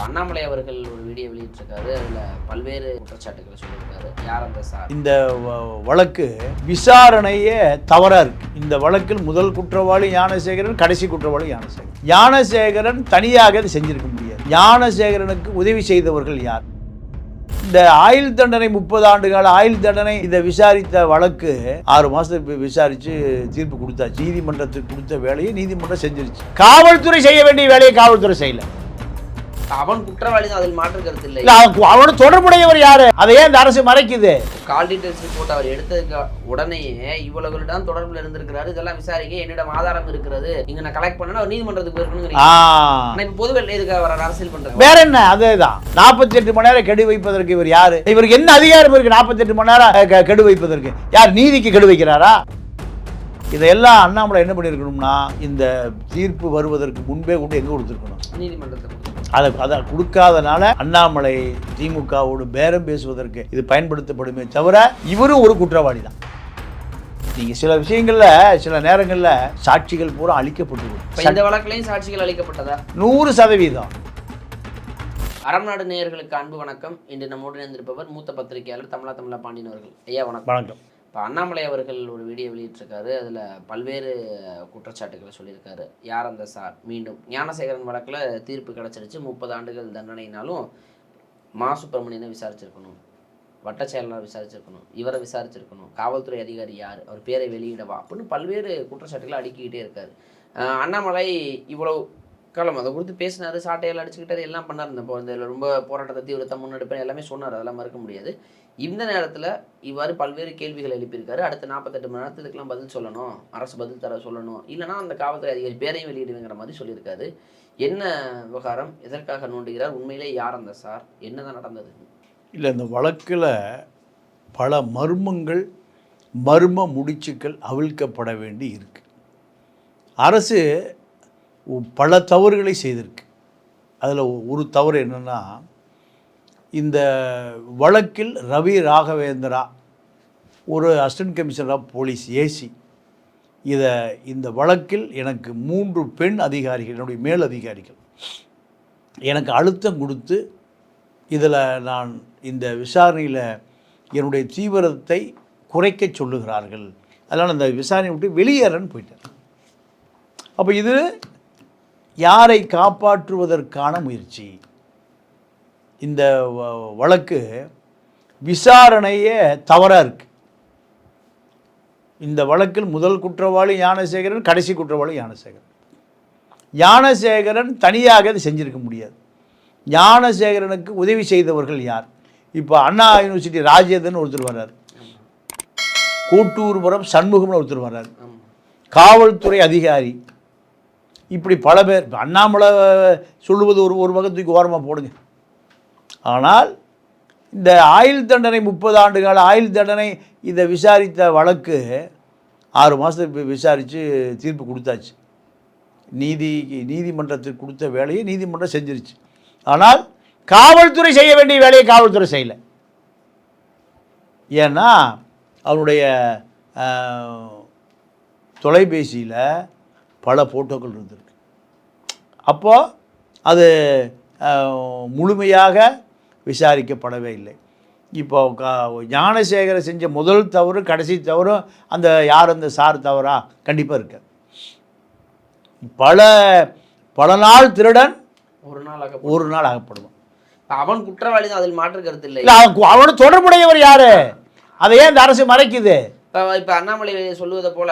அண்ணாமலை அவர்கள் ஒரு வீடியோ வெளியிட்டிருக்காரு. அதில் பல்வேறு குற்றச்சாட்டுகளை சொல்லியிருக்காரு. யார் அந்த சார்? இந்த வழக்கு விசாரணையே தவறாக இருக்கு. இந்த வழக்கில் முதல் குற்றவாளி ஞானசேகரன் கடைசி குற்றவாளி ஞானசேகரன். ஞானசேகரன் தனியாக இதை செஞ்சிருக்க முடியாது. ஞானசேகரனுக்கு உதவி செய்தவர்கள் யார்? இந்த ஆயுள் தண்டனை முப்பது ஆண்டு கால ஆயுள் தண்டனை இதை விசாரித்த வழக்கு ஆறு மாசத்துக்கு விசாரிச்சு தீர்ப்பு கொடுத்தாச்சு. நீதிமன்றத்துக்கு கொடுத்த வேலையை நீதிமன்றம் செஞ்சிருச்சு. காவல்துறை செய்ய வேண்டிய வேலையை காவல்துறை செய்யல. அவன் குற்றவாளி தான் அதில் மாற்று கருத்து இல்லை. அவன் அவனோட தொடர்புடையவர் யாரு? அதை ஏன் இந்த அரசு மறைக்குது? கால் டீடைல்ஸ் ரிப்போர்ட் அவர் எடுத்ததுக்கு உடனேயே இவ்வளவுடன் தொடர்பில் இருந்திருக்கிறாரு. இதெல்லாம் விசாரிக்க என்னிடம் ஆதாரம் இருக்கிறது. இங்க நான் கலெக்ட் பண்ணா நீதிமன்றத்துக்கு ஆனா இப்ப பொதுவெளியில இதுக்கு அவர் அரசியல் பண்றாங்க? வேற என்ன? அதேதான். நாற்பத்தி எட்டு மணி நேரம் கெடு வைப்பதற்கு இவர் யாரு? இவருக்கு என்ன அதிகாரம் இருக்கு நாற்பத்தி எட்டு மணி நேரம் கெடு வைப்பதற்கு? யார் நீதிக்கு கெடு வைக்கிறாரா? இதையெல்லாம் அண்ணாமலை என்ன பண்ணியிருக்கணும்னா இந்த தீர்ப்பு வருவதற்கு முன்பே கொண்டு எங்கே கொடுத்துருக்கணும்? நீதிமன்றத்துக்கு அதை அதை கொடுக்காதனால அண்ணாமலை திமுகவோடு பேரம் பேசுவதற்கு இது பயன்படுத்தப்படுமே தவிர இவரும் ஒரு குற்றவாளி தான் நீங்கள் சில விஷயங்களில் சில நேரங்களில் சாட்சிகள் பூரா அழிக்கப்பட்டு இந்த வழக்குலயும் சாட்சிகள் அளிக்கப்பட்டதா நூறு சதவீதம். அறம் நாடு நேயர்களுக்கு அன்பு வணக்கம். இன்று நம்மோடு இணைந்திருப்பவர் மூத்த பத்திரிகையாளர் தமிழா தமிழா பாண்டியன் அவர்கள். ஐயா வணக்கம். வணக்கம். இப்போ அண்ணாமலை அவர்கள் ஒரு வீடியோ வெளியிட்டிருக்காரு. அதில் பல்வேறு குற்றச்சாட்டுகளை சொல்லியிருக்காரு. யார் அந்த சார்? மீண்டும் ஞானசேகரன் வழக்கில் தீர்ப்பு கிடச்சிருச்சு. முப்பது ஆண்டுகள் தண்டனைனாலும் மா சுப்பிரமணியனை விசாரிச்சிருக்கணும். வட்ட செயலாளர் விசாரிச்சிருக்கணும். இவரை விசாரிச்சிருக்கணும். காவல்துறை அதிகாரி யார்? அவர் பேரை வெளியிடவா? அப்படின்னு பல்வேறு குற்றச்சாட்டுகளை அடுக்கிக்கிட்டே இருக்கார். அண்ணாமலை இவ்வளோ காலம் அதை குறித்து பேசினாரு சாட்டையால் அடிச்சுக்கிட்டாரு எல்லாம் பண்ணார். இந்த இப்போ இந்த ரொம்ப போராட்டத்தை தீவிரத்தை முன்னெடுப்பேன் எல்லாமே சொன்னார். அதெல்லாம் மறுக்க முடியாது. இந்த நேரத்தில் இவ்வாறு பல்வேறு கேள்விகள் எழுப்பியிருக்காரு. அடுத்த நாற்பத்தெட்டு மணி நேரத்துக்கு பதில் சொல்லணும். அரசு பதில் தர சொல்லணும். இல்லைனா அந்த காவல்துறை அதிகாரி பேரையும் வெளியிடுவேங்கிற மாதிரி சொல்லியிருக்காரு. என்ன விவகாரம்? எதற்காக நோண்டுகிறார்? உண்மையிலே யார் அந்த சார்? என்னதான் நடந்தது? இல்லை இந்த வழக்கில் பல மர்மங்கள் மர்ம முடிச்சுக்கள் அவிழ்க்கப்பட வேண்டி இருக்குது அரசு பல தவறுகளை செய்திருக்கு. அதில் ஒரு தவறு என்னென்னா இந்த வழக்கில் ரவி ராகவேந்திரா ஒரு assistant commissioner of police AC. இதை இந்த வழக்கில் எனக்கு மூன்று பெண் அதிகாரிகள் என்னுடைய மேல் அதிகாரிகள். எனக்கு அழுத்தம் கொடுத்து இதில் நான் இந்த விசாரணையில் என்னுடைய தீவிரத்தை குறைக்க சொல்லுகிறார்கள். அதனால் அந்த விசாரணை விட்டு வெளியேறன்னு போயிட்டேன். அப்போ இது யாரை காப்பாற்றுவதற்கான முயற்சி? இந்த வழக்கு விசாரணையே தவறாக இருக்கு. இந்த வழக்கில் முதல் குற்றவாளி ஞானசேகரன் கடைசி குற்றவாளி ஞானசேகரன். ஞானசேகரன் தனியாக இதை செஞ்சிருக்க முடியாது. ஞானசேகரனுக்கு உதவி செய்தவர்கள் யார்? இப்போ அண்ணா யூனிவர்சிட்டி ராஜேந்திரன் ஒருத்தர் வர்றார். கூட்டூர்புரம் சண்முகம்னு ஒருத்தர் வர்றார். காவல்துறை அதிகாரி. இப்படி பல பேர் அண்ணாமலை சொல்லுவது ஒரு ஒரு பக்கத்துக்கு தூக்கி ஓரமாக போடுங்க. ஆனால் இந்த ஆயுள் தண்டனை முப்பது ஆண்டு கால ஆயுள் தண்டனை இதை விசாரித்த வழக்கு ஆறு மாதத்துக்கு விசாரித்து தீர்ப்பு கொடுத்தாச்சு. நீதி நீதிமன்றத்துக்கு கொடுத்த வேலையை நீதிமன்றம் செஞ்சிருச்சு. ஆனால் காவல்துறை செய்ய வேண்டிய வேலையை காவல்துறை செய்யலை. ஏன்னா அவருடைய தொலைபேசியில் பல ஃபோட்டோக்கள் இருந்தது. அப்போது அது முழுமையாக விசாரிக்கப்படவே இல்லை. இப்போ க ஞானசேகர செஞ்ச முதல் தவறு கடைசி தவறும் அந்த யார் அந்த சார் தவறா? கண்டிப்பாக இருக்கு. பல பல நாள் திருடன் ஒரு நாளாக ஒரு நாள் அகப்படுவான் அவன் குற்றவாளி தான் அதில் மாற்று கருத்து இல்லை. இல்லை அவன் அவனோட தொடர்புடையவர் யாரு? அதை ஏன் இந்த அரசு மறைக்குது? இப்போ இப்போ அண்ணாமலை சொல்லுவதை போல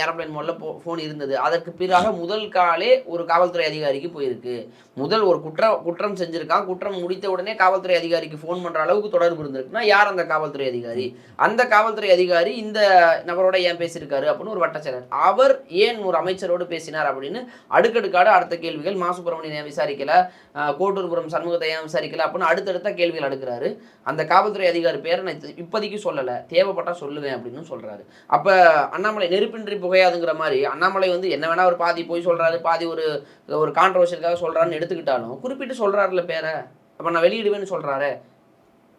ஏரோப்ளைன் ஏரோப்ளேன் போ ஃபோன் இருந்தது. அதற்கு பிறகு முதல் காலே ஒரு காவல்துறை அதிகாரிக்கு போயிருக்கு. முதல் ஒரு குற்ற குற்றம் செஞ்சுருக்கான். குற்றம் முடித்த உடனே காவல்துறை அதிகாரிக்கு ஃபோன் பண்ணுற அளவுக்கு தொடர்பு இருந்திருக்குன்னா யார் அந்த காவல்துறை அதிகாரி? அந்த காவல்துறை அதிகாரி இந்த நபரோட ஏன் பேசியிருக்காரு அப்படின்னு ஒரு வட்டச்செயலர். அவர் ஏன் ஒரு அமைச்சரோடு பேசினார் அப்படின்னு அடுக்கடுக்காடு அடுத்த கேள்விகள் மா சுப்பிரமணியன் ஏன் விசாரிக்கல கோட்டூர்புரம் சண்முகத்தை ஏன் விசாரிக்கல அப்படின்னு அடுத்தடுத்த கேள்விகள் அடுக்கிறாரு. அந்த காவல்துறை அதிகாரி பேரை நான் இப்போதைக்கு சொல்லலை. தேவைப்பட்டால் சொல்லுவேன் அப்படின்னு சொல்கிறாரு அப்போ அண்ணாமலை நெருப்பின்றி புகையாதுங்கிற மாதிரி அண்ணாமலை வந்து என்ன வேணால் ஒரு பாதி போய் சொல்கிறாரு பாதி ஒரு ஒரு கான்ட்ரவர்ஷியலுக்காக எடுத்து எடுத்துக்கிட்டாலும் குறிப்பிட்டு சொல்றாருல பேரை. அப்ப நான் வெளியிடுவேன்னு சொல்றாரு.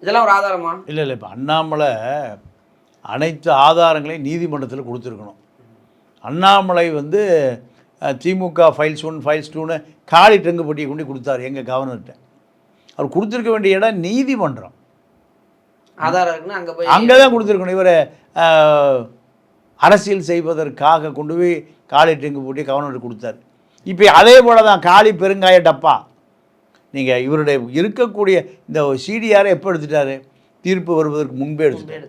இதெல்லாம் ஒரு ஆதாரமா? இல்லை இல்லை இப்போ அண்ணாமலை அனைத்து ஆதாரங்களையும் நீதிமன்றத்தில் கொடுத்துருக்கணும். அண்ணாமலை வந்து திமுக ஃபைல்ஸ் ஒன் ஃபைல்ஸ் டூன்னு காலி டெங்கு பட்டியை கொண்டு கொடுத்தாரு எங்கள் கவர்னர்கிட்ட. அவர் கொடுத்துருக்க வேண்டிய இடம் நீதிமன்றம். ஆதாரம் அங்க போய் அங்கே தான் கொடுத்துருக்கணும். இவர் அரசியல் செய்வதற்காக கொண்டு போய் காலி டெங்கு போட்டி கவர்னர் கொடுத்தாரு. இப்போ அதே போல தான் காளி பெருங்காய டப்பா. நீங்கள் இவருடைய இருக்கக்கூடிய இந்த சிடிஆரை எப்போ எடுத்துட்டாரு? தீர்ப்பு வருவதற்கு முன்பே எடுத்துட்டாரு.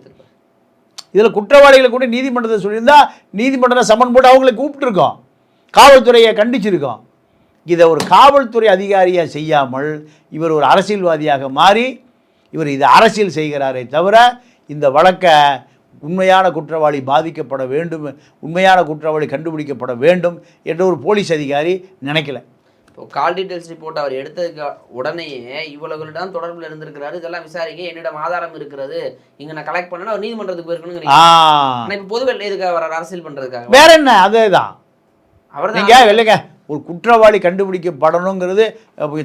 இதில் குற்றவாளிகளை கூட நீதிமன்றத்தை சொல்லியிருந்தா நீதிமன்றத்தை சம்மன் போட்டு அவங்களை கூப்பிட்டுருக்கோம். காவல்துறையை கண்டிச்சிருக்கோம். இதை ஒரு காவல்துறை அதிகாரியாக செய்யாமல் இவர் ஒரு அரசியல்வாதியாக மாறி இவர் இது அரசியல் செய்கிறாரே தவிர இந்த வழக்கை உண்மையான குற்றவாளி பாதிக்கப்பட வேண்டும் உண்மையான குற்றவாளி கண்டுபிடிக்கப்பட வேண்டும் என்ற ஒரு போலீஸ் அதிகாரி நினைக்கல. இப்போ கால் டீடைல்ஸ் ரிப்போர்ட் அவர் எடுத்ததுக்கு உடனேயே இவ்வளவுகளிடம் தொடர்பில் இருந்திருக்கிறாரு இதெல்லாம் விசாரிக்க என்னிடம் ஆதாரம் இருக்கிறது. இங்க நான் கலெக்ட் பண்ணனா அவர் நீதிமன்றத்துக்கு போயிருக்கணுங்கிறீங்க ஆ. ஆனா இப்ப பொதுவெளியில எதுக்காக வர அரசியல் பண்றதுக்காக வேற என்ன? அதே தான் அவர் நீங்கள் இல்லைங்க ஒரு குற்றவாளி கண்டுபிடிக்கப்படணுங்கிறது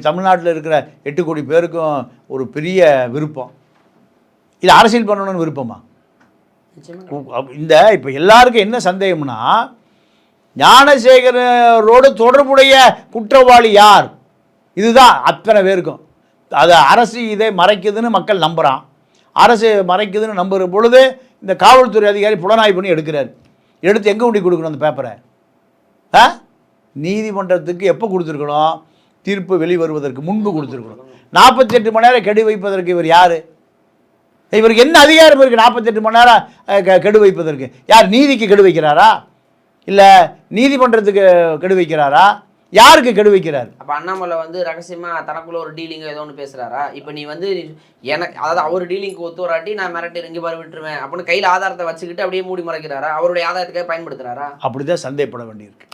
தமிழ்நாட்டில் இருக்கிற எட்டு கோடி பேருக்கும் ஒரு பெரிய விருப்பம். இது அரசியல் பண்ணணும்னு விருப்பமா? இந்த இப்போ எல்லாருக்கும் என்ன சந்தேகம்னா ஞானசேகரோடு தொடர்புடைய குற்றவாளி யார்? இதுதான் அத்தனை பேருக்கும். அது அரசு இதை மறைக்குதுன்னு மக்கள் நம்புகிறான் அரசு மறைக்குதுன்னு நம்புகிற பொழுது இந்த காவல்துறை அதிகாரி புலனாய்வு பண்ணி எடுக்கிறார். எடுத்து எங்கே கொண்டு கொடுக்கணும் அந்த பேப்பரை ஆ? நீதிமன்றத்துக்கு எப்போ கொடுத்துருக்கணும்? தீர்ப்பு வெளிவருவதற்கு முன்பு கொடுத்துருக்கணும். நாற்பத்தெட்டு மணி நேரம் கெடு வைப்பதற்கு இவர் யார்? இவருக்கு என்ன அதிகாரம் இருக்குது நாற்பத்தெட்டு மணி நேரம் கெடு வைப்பதற்கு. யார் நீதிக்கு கெடு வைக்கிறாரா? இல்லை நீதிமன்றத்துக்கு கெடு வைக்கிறாரா? யாருக்கு கெடு வைக்கிறார்? அப்ப அண்ணாமலை வந்து ரகசியமா தனக்குள்ள ஒரு டீலிங் ஏதோ ஒன்று பேசுறாரா? இப்ப நீ வந்து எனக்கு அதாவது அவர் டீலிங்க்கு ஒத்து வராட்டி நான் மிரட்டி இறங்கி பாரு விட்டுருவேன் அப்படின்னு கையில ஆதாரத்தை வச்சுக்கிட்டு அப்படியே மூடி மறைக்கிறாரா? அவருடைய ஆதாரத்துக்காக பயன்படுத்துறாரா? அப்படி தான் சந்தேகப்பட வேண்டியிருக்கு.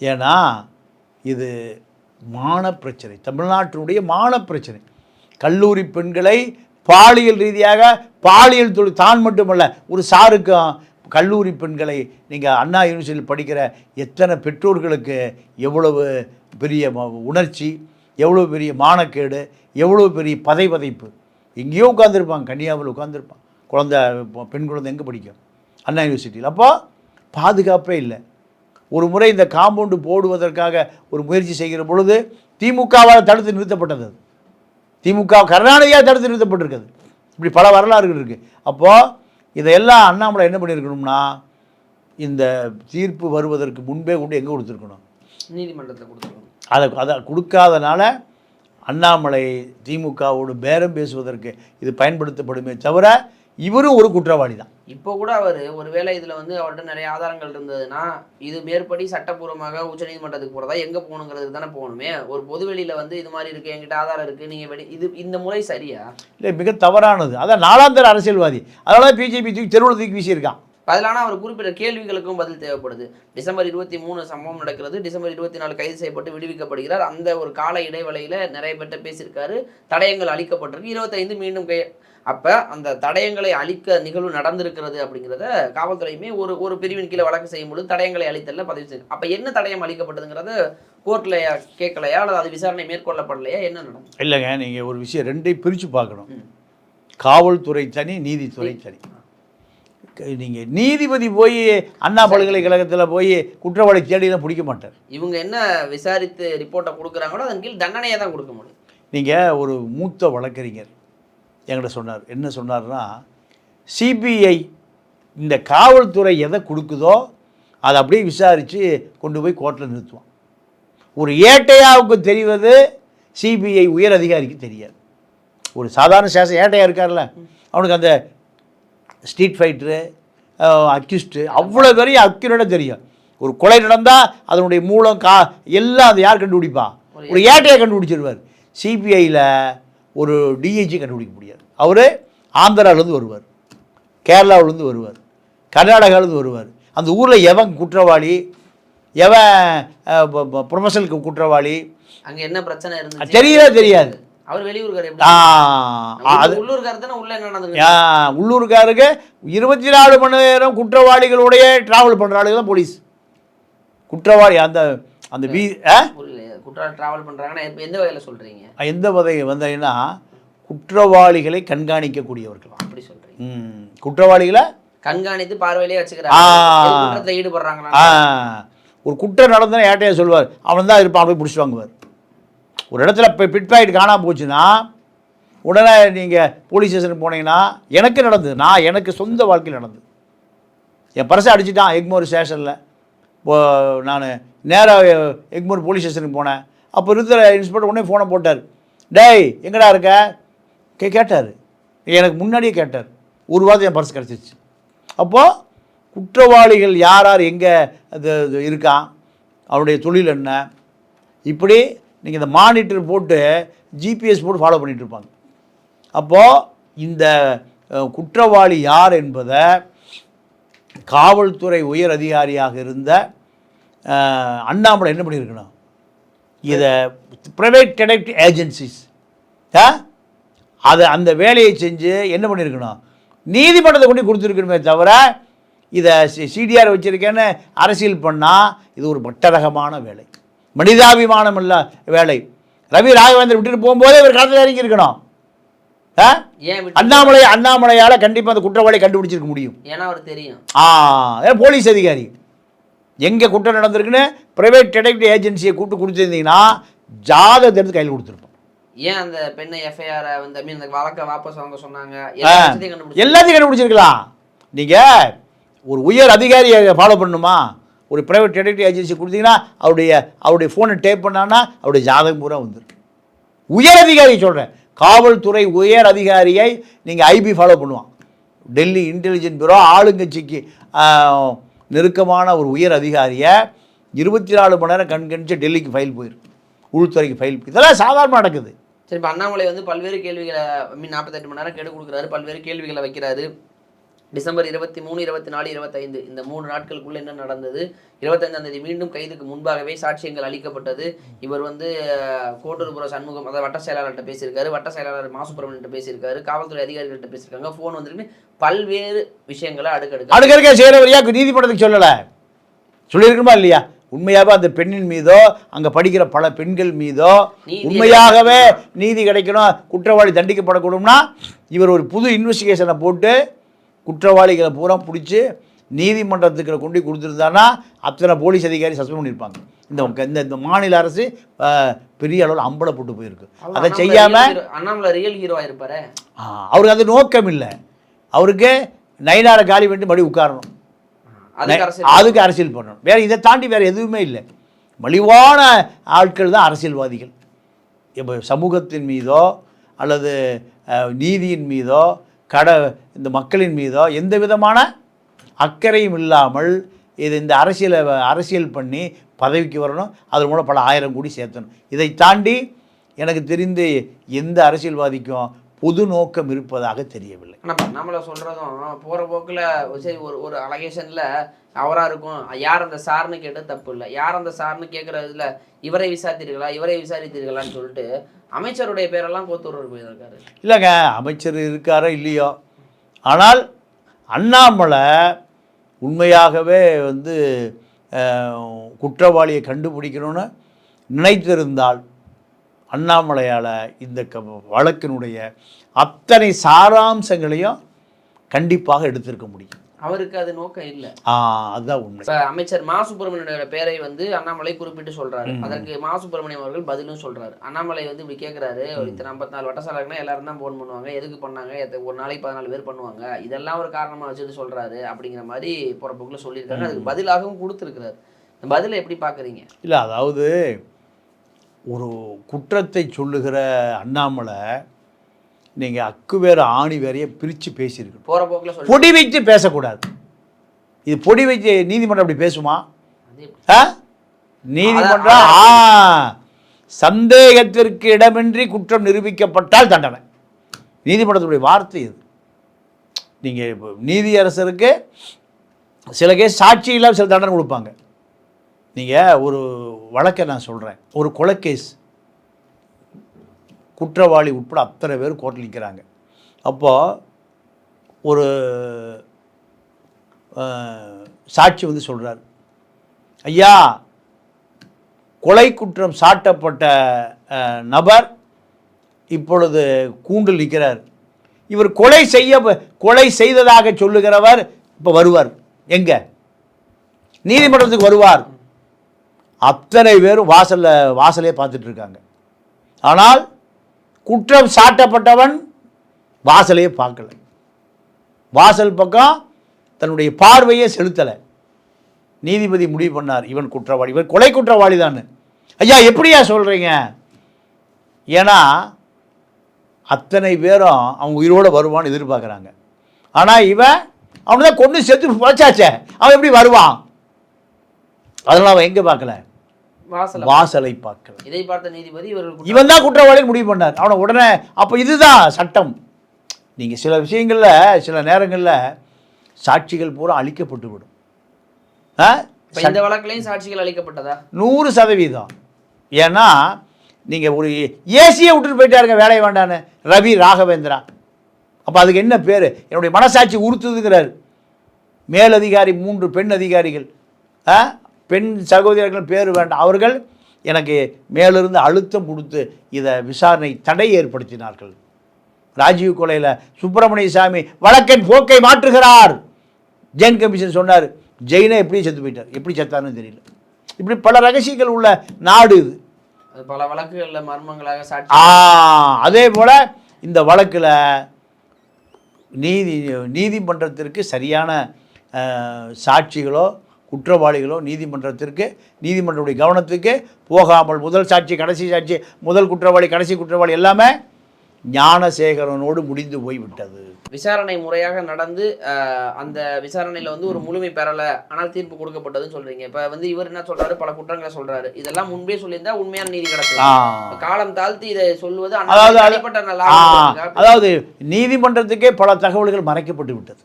ஏன்னா இது மான பிரச்சனை தமிழ்நாட்டினுடைய மான பிரச்சனை கல்லூரி பெண்களை பாலியல் ரீதியாக பாலியல் தொழில் தான் மட்டுமல்ல ஒரு சாருக்கும் கல்லூரி பெண்களை நீங்கள் அண்ணா யூனிவர்சிட்டியில் படிக்கிற எத்தனை பெற்றோர்களுக்கு எவ்வளவு பெரிய உணர்ச்சி எவ்வளோ பெரிய மானக்கேடு எவ்வளோ பெரிய பதை பதைப்பு எங்கேயோ உட்காந்துருப்பாங்க கன்னியாவில் உட்காந்துருப்பான் குழந்தை பெண் குழந்தை எங்கே படிக்கும்? அண்ணா யூனிவர்சிட்டியில் அப்போ பாதுகாப்பே இல்லை. ஒரு முறை இந்த காம்பவுண்டு போடுவதற்காக ஒரு முயற்சி செய்கிற பொழுது திமுகவால் தடுத்து நிறுத்தப்பட்டது திமுக கருணாநிதியால் தடுத்து நிறுத்தப்பட்டிருக்குது. இப்படி பல வரலாறுகள் இருக்குது அப்போது இதையெல்லாம் அண்ணாமலை என்ன பண்ணியிருக்கணும்னா இந்த தீர்ப்பு வருவதற்கு முன்பே கொண்டு எங்கே கொடுத்துருக்கணும்? நீதிமன்றத்தில் கொடுத்துருக்கணும். அதை அதை கொடுக்காதனால அண்ணாமலை திமுகவோடு பேரம் பேசுவதற்கு இது பயன்படுத்தப்படுமே தவிர இவரும் ஒரு குற்றவாளி தான் இப்போ கூட அவர் ஒருவேளை இதுல வந்து அவர்கிட்ட நிறைய ஆதாரங்கள் இருந்ததுன்னா இது மேற்படி சட்டப்பூர்வமாக உச்சநீதிமன்றத்துக்கு போறதா எங்க போகணுங்கிறதுக்கு தானே போகணுமே? ஒரு பொதுவெளியில வந்து இது மாதிரி இருக்கு என்கிட்ட ஆதாரம் இருக்கு நீங்க வெளி இது இந்த முறை சரியா? இல்லை மிக தவறானது. அதான் நாலாந்தர அரசியல்வாதி. அதனால தான் பிஜேபி தூக்கி தெருவில் தூக்கி வீசியிருக்கான். பதிலான அவர் குறிப்பிட்ட கேள்விகளுக்கும் பதில் தேவைப்படுது. டிசம்பர் இருபத்தி மூணு சம்பவம் நடக்கிறது டிசம்பர் இருபத்தி நாலு கைது செய்யப்பட்டு விடுவிக்கப்படுகிறார். அந்த ஒரு கால இடைவெளியில நிறைய பேர்ட்ட பேசியிருக்காரு. தடயங்கள் அளிக்கப்பட்டிருக்கு. இருபத்தைந்து மீண்டும் கை அப்ப அந்த தடயங்களை அழிக்க நிகழ்வு நடந்திருக்கிறது அப்படிங்கிறத காவல்துறையுமே ஒரு ஒரு பிரிவின் கீழே வழக்கு செய்யும் பொழுது தடயங்களை அளித்தல்ல பதிவு செய்யும் அப்ப என்ன தடயம் அளிக்கப்பட்டதுங்கிறத கோர்ட்ல கேட்கலையா? அல்லது அது விசாரணை மேற்கொள்ளப்படலையா? என்ன நடந்தது இல்லைங்க நீங்கள் ஒரு விஷயம் ரெண்டையும் பிரித்து பார்க்கணும். காவல்துறை தனி நீதித்துறை தனி நீங்கள் நீதிபதி போய் அண்ணா பல்கலைக்கழகத்தில் போய் குற்றவாளி தேடிலாம் பிடிக்க மாட்டார். இவங்க என்ன விசாரித்து ரிப்போர்ட்டை கொடுக்குறாங்களோ அதன் கீழ் தண்டனையை தான் கொடுக்க முடியும். நீங்கள் ஒரு மூத்த வழக்கறிஞர். என்கிட்ட சொன்னார். என்ன சொன்னார்னா சிபிஐ இந்த காவல்துறை எதை கொடுக்குதோ அதை அப்படியே விசாரித்து கொண்டு போய் கோர்ட்டில் நிறுத்துவான். ஒரு ஏட்டையாவுக்கு தெரிவது சிபிஐ உயர் அதிகாரிக்கு தெரியாது. ஒரு சாதாரண சேஷம் ஏட்டையா இருக்கார்ல அவனுக்கு அந்த ஸ்ட்ரீட் ஃபைட்டரு அக்யூஸ்டு அவ்வளோ பேரையும் அக்யூரேட்டாக தெரியும். ஒரு கொலை நடந்தால் அதனுடைய மூலம் கா எல்லாம் அது யார் கண்டுபிடிப்பா? ஒரு ஏட்டையை கண்டுபிடிச்சிருவார். சிபிஐயில் ஒரு டிஐஜி கண்டுபிடிக்க முடியாது. அவர் ஆந்திராவிலேருந்து வருவார். கேரளாவிலேருந்து வருவார். கர்நாடகாவிலேருந்து வருவார். அந்த ஊரில் எவன் குற்றவாளி எவன் ப்ரொஃபஷனல் குற்றவாளி? அங்க என்ன பிரச்சனை இருந்துச்சு? தெரியவே தெரியாது. அவர் வெளியூர்காரர் உள்ளூர்காரர் தானே உள்ள ஆ, உள்ளூர்காருக்கு இருபத்தி நாலு மணி நேரம் குற்றவாளிகளுடைய டிராவல் பண்ணுற ஆளுங்க தான் போலீஸ். குற்றவாளி அந்த அந்த வீ குற்றாலம் டிராவல் பண்றாங்கன்னா இப்ப எந்த வகையில சொல்றீங்க? எந்த வகை வந்தீங்கன்னா குற்றவாளிகளை கண்காணிக்கக்கூடியவர்கள். அப்படி சொல்றீங்க. ம், குற்றவாளிகளை கண்காணித்து பார்வையிலே. வச்சுக்கிறாங்க. ஈடுபடுறாங்களா? ஒரு குற்றம் நடந்தனா ஏட்டையா சொல்லுவார்? அவன் தான் இருப்பான் போய் பிடிச்சி வாங்குவார். ஒரு இடத்துல இப்போ பிட் பாக்கெட் காணாமல் போச்சுன்னா உடனே நீங்கள் போலீஸ் ஸ்டேஷனுக்கு போனீங்கன்னா எனக்கு நடந்தது. நான் எனக்கு சொந்த வாழ்க்கையில் நடந்தது. என் பர்ஸை அடிச்சிட்டான் எக்மோர் ஸ்டேஷனில். இப்போ நான் நேராக எக்மோர் போலீஸ் ஸ்டேஷனுக்கு போனேன். அப்போ இருக்கிற இன்ஸ்பெக்டர் உடனே ஃபோனை போட்டார். டேய் எங்கடா இருக்க? கே கேட்டார். எனக்கு முன்னாடியே கேட்டார். ஒரு வாரத்தை என் பர்ஸ் கிடச்சிருச்சு அப்போது குற்றவாளிகள் யார் யார் எங்கே அது இருக்கான் அவருடைய தொழில் என்ன? இப்படி நீங்கள் இந்த மானிட்டர் போட்டு ஜிபிஎஸ் போட்டு ஃபாலோ பண்ணிகிட்ருப்பாங்க இருப்பாங்க. அப்போது இந்த குற்றவாளி யார் என்பதை காவல்துறை உயர் அதிகாரியாக இருந்த அண்ணாமலை என்ன பண்ணியிருக்கணும்? இதை ப்ரைவேட் டிடெக்டிவ் ஏஜென்சிஸ் அதை அந்த வேலையை செஞ்சு என்ன பண்ணியிருக்கணும்? நீதிமன்றத்தை கொண்டு கொடுத்துருக்கணுமே தவிர இதை சிடிஆர் வச்சுருக்கேன்னு அரசியல் பண்ணால் இது ஒரு மட்டரகமான வேலை. மனிதாபிமானம் இல்ல வேலை. ரவி ராகவேந்தர் விட்டுட்டு போகும்போதே இவர் களத்தில் இறங்கி இருக்கணும் அண்ணாமலை அண்ணாமலையால் கண்டிப்பாக அந்த குற்றவாளியை கண்டுபிடிச்சிருக்க முடியும். ஏன்னா அவர் தெரியும். ஆ போலீஸ் அதிகாரி. எங்கே குற்றம் நடந்திருக்குன்னு ப்ரைவேட் டிடெக்டிவ் ஏஜென்சியை கூப்பிட்டு கொடுத்துருந்தீங்கன்னா ஜாதகத்தை எடுத்து கையில் கொடுத்துருப்போம். ஏன் அந்த பெண்ணை எஃப்ஐஆர் வந்து மீன் அந்த வழக்கை வாபஸ் வாங்க சொன்னாங்க? எல்லாத்தையும் கண்டுபிடிச்சிருக்கலாம். நீங்கள் ஒரு உயர் அதிகாரியை ஃபாலோ பண்ணணுமா? ஒரு ப்ரைவேட் டிடெக்டிவ் ஏஜென்சி கொடுத்தீங்கன்னா அவருடைய அவருடைய ஃபோனை டேப் பண்ணான்னா அவருடைய ஜாதகம் பூரா வந்துருக்கு உயர் அதிகாரி சொல்கிறேன் காவல்துறை உயர் அதிகாரியை நீங்கள் ஐபி ஃபாலோ பண்ணுவான். டெல்லி இன்டெலிஜென்ட் பியூரோ ஆளுங்கட்சிக்கு நெருக்கமான ஒரு உயர் அதிகாரியை இருபத்தி நாலு மணி நேரம் கண்கணிச்சு டெல்லிக்கு ஃபைல் போயிருக்கு. உள்துறைக்கு ஃபைல் இதெல்லாம் சாதாரணமாக நடக்குது. சரி இப்போ அண்ணாமலை வந்து பல்வேறு கேள்விகளை மீன் நாற்பத்தெட்டு மணி நேரம் கெடு கொடுக்குறாரு பல்வேறு கேள்விகளை வைக்கிறாரு. டிசம்பர் இருபத்தி மூணு இருபத்தி நாலு இருபத்தைந்து இந்த மூணு நாட்களுக்குள்ள என்ன நடந்தது? இருபத்தைந்தாம் தேதி மீண்டும் கைதுக்கு முன்பாகவே சாட்சியங்கள் அளிக்கப்பட்டது. இவர் வந்து கோட்டூர்புர சண்முகம் அதாவது வட்ட செயலாளர்கிட்ட பேசியிருக்காரு. வட்ட செயலாளர் மாசுப்பிரமணியன்ட்ட பேசியிருக்காரு. காவல்துறை அதிகாரிகள்கிட்ட பேசியிருக்காங்க. ஃபோன் வந்துருக்கு பல்வேறு விஷயங்களை அடுக்கடுக்க அடுக்கடுக்க செய்கிறவரியா நீதிமன்றத்துக்கு சொல்லலை. சொல்லியிருக்கணுமா இல்லையா? உண்மையாகவே அந்த பெண்ணின் மீதோ அங்கே படிக்கிற பல பெண்கள் மீதோ உண்மையாகவே நீதி கிடைக்கணும் குற்றவாளி தண்டிக்கப்படக்கூடும்னா இவர் ஒரு புது இன்வெஸ்டிகேஷனை போட்டு குற்றவாளிகளை பூரா பிடிச்சி நீதிமன்றத்துக்கு கொண்டு கொடுத்துருந்தானா அத்தனை போலீஸ் அதிகாரி சஸ்பெண்ட் பண்ணியிருப்பாங்க. இந்த இந்த மாநில அரசு பெரிய அளவில் அம்பலப்பட்டு போயிருக்கு. அதை செய்யாமல் அண்ணாமலை ரியல் ஹீரோவா இருப்பாரு? அவருக்கு அது நோக்கம் இல்லை. அவருக்கு நைனார காலி பண்ணிட்டு மறுபடியும் உட்காரணும். அதுக்கு அரசியல் பண்ணணும். வேற இதை தாண்டி வேற எதுவுமே இல்லை. மலிவான ஆட்கள் தான் அரசியல்வாதிகள். இப்போ சமூகத்தின் மீதோ அல்லது நீதியின் மீதோ கட இந்த மக்களின் மீதோ எந்த விதமான அக்கறையும் இல்லாமல் இது இந்த அரசியலை அரசியல் பண்ணி பதவிக்கு வரணும். அது மூலம் பல ஆயிரம் கோடி சேர்த்தணும். இதை தாண்டி எனக்கு தெரிந்து எந்த அரசியல்வாதிக்கும் பொது நோக்கம் இருப்பதாக தெரியவில்லை. ஆனா நம்மள சொல்றதும் போற போக்குல சரி ஒரு ஒரு அலகேஷன்ல அவரா இருக்கும். யார் அந்த சார்னு கேட்டு தப்பு இல்லை. யார் அந்த சார்னு கேட்கறதுல இவரை விசாரித்தீர்களா இவரை விசாரித்தீர்களான்னு சொல்லிட்டு அமைச்சருடைய பேரெல்லாம் கோத்தூர் போயிருக்காரு. இல்லைங்க அமைச்சர் இருக்காரோ இல்லையோ? ஆனால் அண்ணாமலை உண்மையாகவே வந்து குற்றவாளியை கண்டுபிடிக்கணும்னு நினைத்திருந்தால் அண்ணாமலையால் இந்த க வழக்கினுடைய அத்தனை சாராம்சங்களையும் கண்டிப்பாக எடுத்திருக்க முடியும். அவருக்கு அது நோக்கம் இல்லை. ஆ அதுதான் உண்மை. இப்ப அமைச்சர் மா சுப்பிரமணியனோட பேரை வந்து அண்ணாமலை குறிப்பிட்டு சொல்றாரு. அதற்கு மா சுப்பிரமணியம் அவர்கள் பதிலும் சொல்றாரு. அண்ணாமலை வந்து இப்படி கேட்கிறாரு இத்தனை ஐம்பத்தி நாலு வட்டசாலைனா எல்லாரும் தான் போன் பண்ணுவாங்க. எதுக்கு பண்ணாங்க? எத்த- ஒரு நாளைக்கு பதினாலு பேர் பண்ணுவாங்க. இதெல்லாம் ஒரு காரணமா வச்சுட்டு சொல்றாரு அப்படிங்கிற மாதிரி போற போக்குல சொல்லியிருக்காங்க அதுக்கு பதிலாகவும் கொடுத்துருக்கிறாரு. பதிலை எப்படி பாக்குறீங்க? இல்லை அதாவது ஒரு குற்றத்தை சொல்லுகிற அண்ணாமலை நீங்கள் அக்கு வேறு ஆணி வேறைய பிரித்து பேசியிருக்கணும். போற போக்குல பொடி வைத்து பேசக்கூடாது. இது பொடி வைத்து நீதிமன்றம் அப்படி பேசுமா? ஆ? நீதிமன்றம் ஆ. சந்தேகத்திற்கு இடமின்றி குற்றம் நிரூபிக்கப்பட்டால் தண்டனை. நீதிமன்றத்துடைய வார்த்தை இது. நீங்கள் நீதியரசருக்கு சில கேஸ் சாட்சி இல்லாமல் சில தண்டனை கொடுப்பாங்க. நீங்கள் ஒரு வழக்கை நான் சொல்கிறேன் ஒரு கொலைக்கேஸ் குற்றவாளி உட்பட அத்தனை பேர் கோர்ட்டில் நிற்கிறாங்க அப்போது ஒரு சாட்சி வந்து சொல்கிறார் ஐயா கொலை குற்றம் சாட்டப்பட்ட நபர் இப்பொழுது கூண்டில் நிற்கிறார் இவர் கொலை செய்ய கொலை செய்ததாக சொல்லுகிறவர் இப்போ வருவார். எங்கே? நீதிமன்றத்துக்கு வருவார். அத்தனை பேரும் வாசலில் வாசலே பார்த்துட்டு இருக்காங்க ஆனால் குற்றம் சாட்டப்பட்டவன் வாசலையே பார்க்கல. வாசல் பக்கம் தன்னுடைய பார்வையே செலுத்தலை. நீதிபதி முடிவு பண்ணார் இவன் குற்றவாளி இவன் கொலை குற்றவாளி தான் ஐயா எப்படியா சொல்கிறீங்க ஏன்னா அத்தனை பேரும் அவன் உயிரோடு வருவான்னு எதிர்பார்க்குறாங்க. ஆனால் இவன் அவனை தான் கொண்டு செத்து பழச்சாச்சே. அவன் எப்படி வருவான்? அதெல்லாம் அவன் எங்கே பார்க்கல? வாசல பார்க்கல இதை பார்த்த நீதிபதி இவர்கள் இவன் தான் குற்றவாளின்னு முடிவு பண்ணார். அவனை உடனே அப்போ இதுதான் சட்டம். நீங்கள் சில விஷயங்களில் சில நேரங்களில் சாட்சிகள் பூரா அழிக்கப்பட்டு விடும். இந்த வழக்குலயும் சாட்சிகள் அளிக்கப்பட்டதா நூறு சதவீதம். ஏன்னா நீங்கள் ஒரு ஏசியை விட்டுட்டு போயிட்டாருங்க வேலையை வேண்டான்னு. ரவி ராகவேந்திரா. அப்போ அதுக்கு என்ன பேர்? என்னுடைய மனசாட்சி உறுத்துதுங்கிறார். மேலதிகாரி மூன்று பெண் அதிகாரிகள். ஆ? பெண் சகோதரர்கள் பேர் வேண்டாம். அவர்கள் எனக்கு மேலிருந்து அழுத்தம் கொடுத்து இதை விசாரணை தடை ஏற்படுத்தினார்கள். ராஜீவ் கொலையில் சுப்பிரமணிய சாமி வழக்கின் போக்கை மாற்றுகிறார். ஜெயின் கமிஷன் சொன்னார் ஜெயினை எப்படி செத்து போயிட்டார்? எப்படி செத்தாருன்னு தெரியல. இப்படி பல ரகசியங்கள் உள்ள நாடு இது. பல வழக்குகள்ல மர்மங்களாக அதே போல் இந்த வழக்கில் நீதி நீதிமன்றத்திற்கு சரியான சாட்சிகளோ குற்றவாளிகளோ நீதிமன்றத்திற்கு நீதிமன்றத்துடைய கவனத்துக்கு போகாமல் முதல் சாட்சி கடைசி சாட்சி முதல் குற்றவாளி கடைசி குற்றவாளி எல்லாமே ஞானசேகரனோடு முடிந்து போய்விட்டது. விசாரணை முறையாக நடந்து அந்த விசாரணையில வந்து ஒரு முழுமை பெறல ஆனால் தீர்ப்பு கொடுக்கப்பட்டதுன்னு சொல்றீங்க. இப்ப வந்து இவர் என்ன சொல்றாரு? பல குற்றங்களை சொல்றாரு. இதெல்லாம் முன்பே சொல்லியிருந்தா உண்மையான நீதி கிடக்கு ஆ. காலம் தாழ்த்தி இதை சொல்வது அதாவது அதாவது நீதிமன்றத்துக்கே பல தகவல்கள் மறைக்கப்பட்டு விட்டது.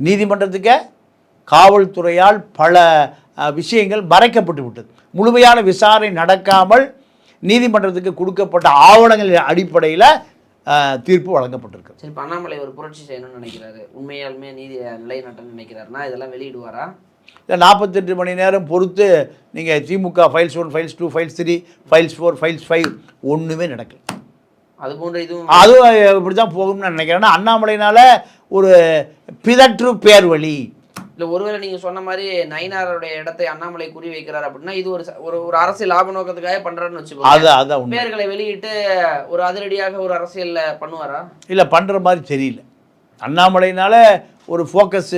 நீதிமன்றத்துக்கே காவல்துறையால் பல விஷயங்கள் மறைக்கப்பட்டு விட்டது. முழுமையான விசாரணை நடக்காமல் நீதிமன்றத்துக்கு கொடுக்கப்பட்ட ஆவணங்களின் அடிப்படையில் தீர்ப்பு வழங்கப்பட்டிருக்கு. சரி அண்ணாமலை ஒரு புரட்சி செய்யணும்னு நினைக்கிறாரு. உண்மையாலுமே நீதி நிலைநாட்டணும்னு நினைக்கிறாருன்னா இதெல்லாம் வெளியிடுவாரா? இந்த நாற்பத்தெட்டு மணி நேரம் பொறுத்து நீங்கள் DMK files one files two files three files four files five ஒன்றுமே நடக்கல. அது போன்ற இதுவும் அதுவும் இப்படி தான் போகும்னு நான் நினைக்கிறேன். ஏன்னா அண்ணாமலையினால ஒரு பிதற்று பேர் வழி இல்ல ஒருவேளை நீங்க சொன்ன மாதிரி நயினாருடைய இடத்தை அண்ணாமலை குறி வைக்கிறார் அப்படின்னா இது ஒரு ஒரு ஒரு அரசியல் லாப நோக்கத்துக்காக பண்றாருன்னு வச்சுக்கோங்க. பேர்களை வெளியிட்டு ஒரு அதிரடியாக ஒரு அரசியல்ல பண்ணுவாரா? இல்லை பண்ணுற மாதிரி தெரியல. அண்ணாமலையினால ஒரு ஃபோக்கஸ்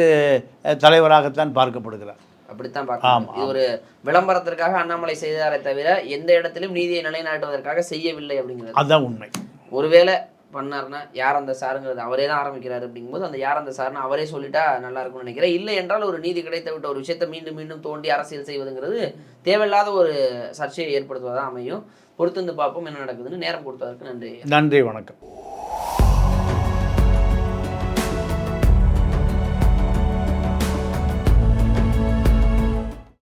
தலைவராகத்தான் பார்க்கப்படுகிறார். அப்படித்தான் பார்க்கணும் இது ஒரு விளம்பரத்திற்காக அண்ணாமலை செய்தாரே தவிர எந்த இடத்திலும் நீதியை நிலைநாட்டுவதற்காக செய்யவில்லை அப்படிங்கிறது. அதுதான் உண்மை. ஒருவேளை பண்ணாருன்னா யார் அந்த சாருங்கிறது அவரே தான் ஆரம்பிக்கிறாரு அப்படிங்கும்போது அந்த யார் அந்த சார்னு அவரே சொல்லிட்டா நல்லா இருக்கும்னு நினைக்கிறேன். இல்லை என்றால் ஒரு நீதி கிடைத்த விட்ட ஒரு விஷயத்தை மீண்டும் மீண்டும் தோண்டி அரசியல் செய்வதுங்கிறது தேவையில்லாத ஒரு சர்ச்சையை ஏற்படுத்துவதாக அமையும். பொறுத்து வந்து பார்ப்போம் என்ன நடக்குதுன்னு நேரம் கொடுத்ததற்கு நன்றி நன்றி வணக்கம்.